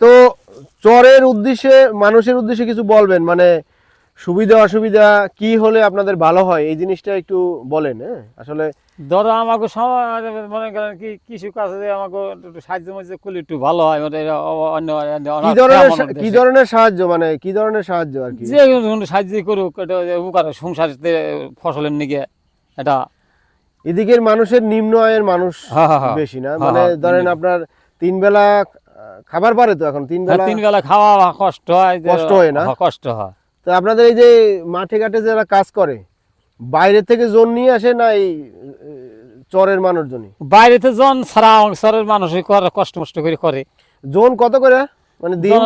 তো চরের উদ্দেশ্যে মানুষের উদ্দেশ্যে কিছু বলবেন? মানে সুবিধা অসুবিধা কি হলে আপনাদের ভালো হয়? এই জিনিসটা একটু বলেন হ্যাঁ? আসলে ধরো আমাকে মনে করেন কি কিছু আমাকে একটু সাহায্য করলে একটু ভালো হয়। মানে অন্য কি ধরনের কি ধরনের সাহায্য? মানে কি ধরনের সাহায্য আর কি? যে সাহায্য করুক এটা উপকার সংসার ফসলের নিকে এটা। এদিকের মানুষের নিম্ন আয়ের মানুষ। বেশি না? মানে ধরেন আপনার তিন বেলা খাবার পারে তো এখন তিন বেলা তিন বেলা খাওয়া কষ্ট হয় কষ্ট হয় না? হ্যাঁ, কষ্ট হয়। তো আপনাদের এই যে মাঠে ঘাটে যারা কাজ করে বাইরে থেকে জোন নিয়ে আসে না এই চরের মানুষজনই? বাইরেতে জন ছাড়া অংশের মানুষ করে কষ্ট মষ্ট করে করে। জোন কত করে? মানে দিন?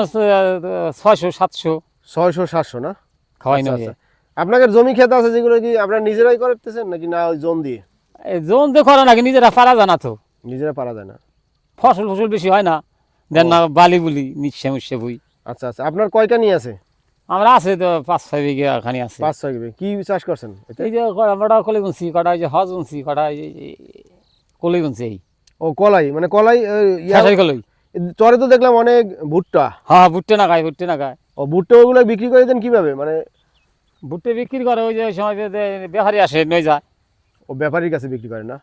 ছয়শো সাতশো। ছয়শো সাতশো না? খাওয়াই আচ্ছা, না আচ্ছা। আপনাদের জমি ক্ষেত আছে যেগুলো কি আপনারা নিজেরাই করতেছেন নাকি না ওই জোন দিয়ে? জন তো করে নাকি নিজেরা পারা জানা তো। নিজেরা পারা যায় না। ফসল ফসল বেশি হয় না। দেন না বালি বুলি নিচ্ছে মুচ্ছে বই আচ্ছা আচ্ছা। আপনার কয়টা নিয়ে আছে? আমরা আছে তো পাঁচ ছয় বিঘা খানি আছে। পাঁচ ছয় বিঘে। কি চাষ করছেন? এই যে আমরা কলি বুনছি কটা যে হজ বুনছি কটা এই যে কলি বুনছি এই। ও কলাই। মানে কলাই ওই ইয়া- খেসারি চরে তো দেখলাম অনেক ভুট্টা। হ্যাঁ ভুট্টে না খায় ভুট্টে না খায়। ও ভুট্টা ওগুলো বিক্রি করে দেন কীভাবে? মানে ভুট্টে বিক্রি করে ওই যে সময় বেহারি আসে নই যায়। ও ব্যাপারীর কাছে বিক্রি করে না?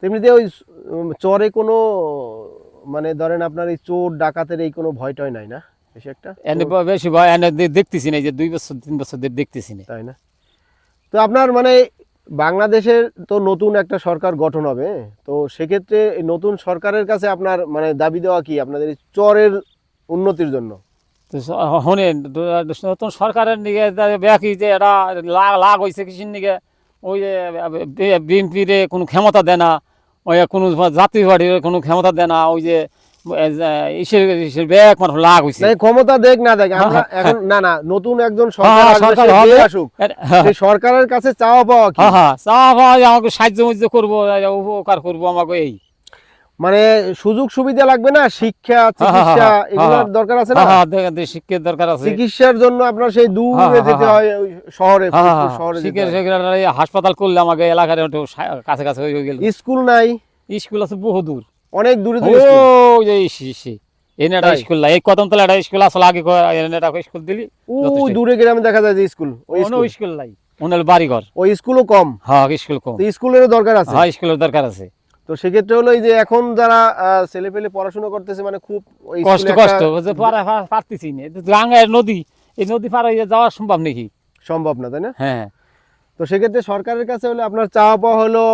তেমনিতে ওই চরে কোনো মানে ধরেন আপনার এই চোর ডাকাতের এই কোনো ভয় টয় নাই না? বেশি একটা? এনে বেশি ভয় এনে দেখতেছি না যে দুই বছর তিন বছর দেখতেছি না। তাই না? তো আপনার মানে বাংলাদেশের তো নতুন একটা সরকার গঠন হবে হ্যাঁ? তো সেক্ষেত্রে এই নতুন সরকারের কাছে আপনার মানে দাবি দেওয়া কি আপনাদের চরের উন্নতির জন্য? শোনেন নতুন সরকারের নিকে ব্যাকি যে এটা লাগ লাগ হয়েছে কৃষির নিকে ওই যে বিএনপির কোনো ক্ষমতা দেয় না ওই কোনো জাতীয় পার্টির কোনো ক্ষমতা দেয় না ওই যে ক্ষমতা দেখ না দেখ আমরা হ্যাঁ, এখন না না নতুন একজন হ্যাঁ, সরকার হবে। আসুক। হ্যাঁ, সরকারের কাছে চাওয়া পাওয়া কি? হ্যাঁ হ্যাঁ চা পাওয়া আমাকে সাহায্য করব উপকার করব আমাকে এই। মানে সুযোগ সুবিধা লাগবে না? শিক্ষা চিকিৎসা এগুলোর দরকার আছে না? হ্যাঁ শিক্ষার দরকার আছে। চিকিৎসার জন্য আপনার সেই দূরে যেতে হ্যাঁ। শহরে শহরে হাসপাতাল করলে আমাকে এলাকার একটু কাছে কাছে হয়ে গেল। স্কুল নাই? স্কুল আছে বহু দূর। অনেক দূরে দূরে স্কুল। যে সে এনে একটা স্কুল নাই। এই একটা স্কুল আসলে আগে ক- এনে একটা স্কুল দিলি? যথেষ্ট। দূরে গ্রামে দেখা যায় যে স্কুল ওই স্কুল। নাই। ওনার বাড়ি ঘর ওই স্কুলও কম। হ্যাঁ স্কুল কম। তো স্কুলেরও দরকার আছে। হ্যাঁ স্কুলের দরকার আছে। তো সেক্ষেত্রে হলো এই যে এখন যারা ছেলে পেলে পড়াশোনা করতেছে মানে খুব কষ্ট কষ্ট পারতেছি না। নদী এই নদী পার হয়ে যাওয়া সম্ভব নাকি? সম্ভব না তাই না? হ্যাঁ। তো সেক্ষেত্রে সরকারের কাছে হলে আপনার চাওয়া পাওয়া হলো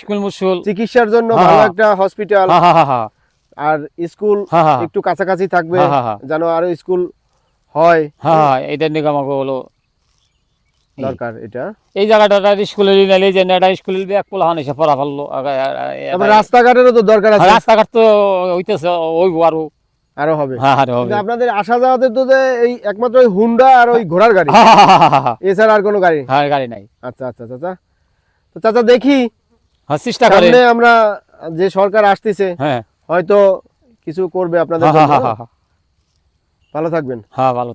স্কুল মুসুল। চিকিৎসার জন্য ভালো। একটা হসপিটাল। আর স্কুল একটু কাছাকাছি থাকবে। যেন আরও স্কুল হয়। হ্যাঁ এটা নিয়ে আমাকে হলো দরকার এটা। এই জায়গাটা একটা নিলে যে একটা স্কুলের ব্যাগ পোলা হান এসে পড়া ফেলল। রাস্তাঘাটেরও তো দরকার আছে। রাস্তাঘাট তো হইতেছে ওই আরও। আরও হবে। হ্যাঁ হবে। আপনাদের আসা যাওয়াতে তো এই একমাত্র ওই হুন্ডা আর ওই ঘোড়ার গাড়ি। হ্যাঁ, হ্যাঁ, হ্যাঁ, এছাড়া আর কোনো গাড়ি? হ্যাঁ গাড়ি নাই। আচ্ছা আচ্ছা চাচা তো চাচা দেখি। হ্যাঁ চেষ্টা করে। আমরা যে সরকার আসতেছে হ্যাঁ। হয়তো কিছু করবে আপনাদের হ্যাঁ ভালো থাকবেন। হ্যাঁ ভালো